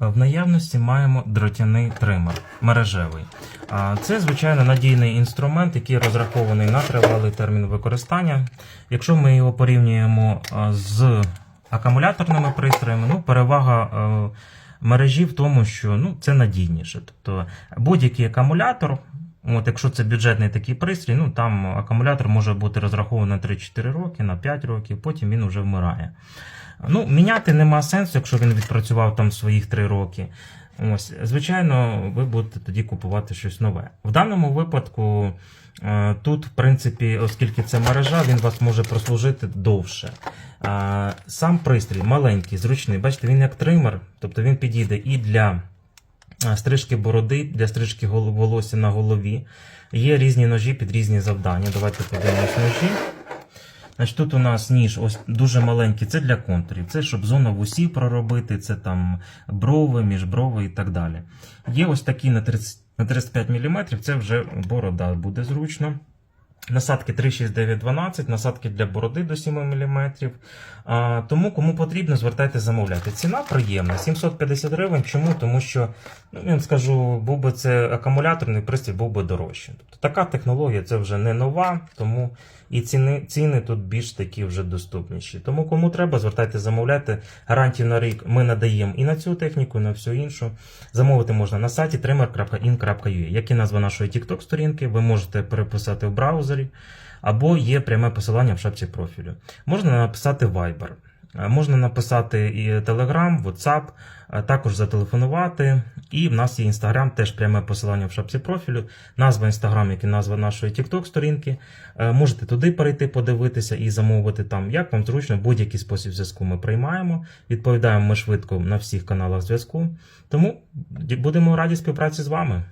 В наявності маємо дротяний тример мережевий. Це, звичайно, надійний інструмент, який розрахований на тривалий термін використання. Якщо ми його порівнюємо з акумуляторними пристроями, ну, перевага е, мережі в тому, що ну, це надійніше. Тобто будь-який акумулятор, от, якщо це бюджетний такий пристрій, ну, там акумулятор може бути розрахований на 3-4 роки, на 5 років, потім він вже вмирає. Ну, міняти нема сенсу, якщо він відпрацював там своїх 3 роки. Ось, звичайно, ви будете тоді купувати щось нове. В даному випадку, е, тут, в принципі, оскільки це мережа, він вас може прослужити довше. Сам пристрій маленький, зручний. Бачите, він як тример, тобто він підійде і для стрижки бороди, для стрижки волосся на голові. Є різні ножі під різні завдання. Давайте подивимось ножі. Значить, тут у нас ніж ось дуже маленький, це для контурів. Це щоб зону вусів проробити, це там брови, міжброви і так далі. Є ось такі на 30, на 35 мм, це вже борода буде зручно. Насадки 36912, насадки для бороди до 7 мм. А, тому, кому потрібно, звертайте замовляти. Ціна приємна, 750 гривень. Чому? Тому що, ну, я вам скажу, був би це акумуляторний пристрій, був би дорожче. Тобто така технологія це вже не нова, тому і ціни, ціни тут більш такі вже доступніші. Тому кому треба, звертайте замовляти. Гарантію на рік ми надаємо і на цю техніку, і на всю іншу. Замовити можна на сайті trimmer.in.ua. Як і назва нашої TikTok сторінки, ви можете переписати в браузері, або є пряме посилання в шапці профілю. Можна написати Viber. Е, Можна написати і Telegram, WhatsApp, е, також зателефонувати. І в нас є Instagram, теж пряме посилання в шапці профілю. Назва Instagram, як і назва нашої TikTok сторінки. Е, Можете туди перейти, подивитися і замовити там. Як вам зручно, будь-який спосіб зв'язку ми приймаємо. Відповідаємо ми швидко на всіх каналах зв'язку. Тому будемо раді співпраці з вами.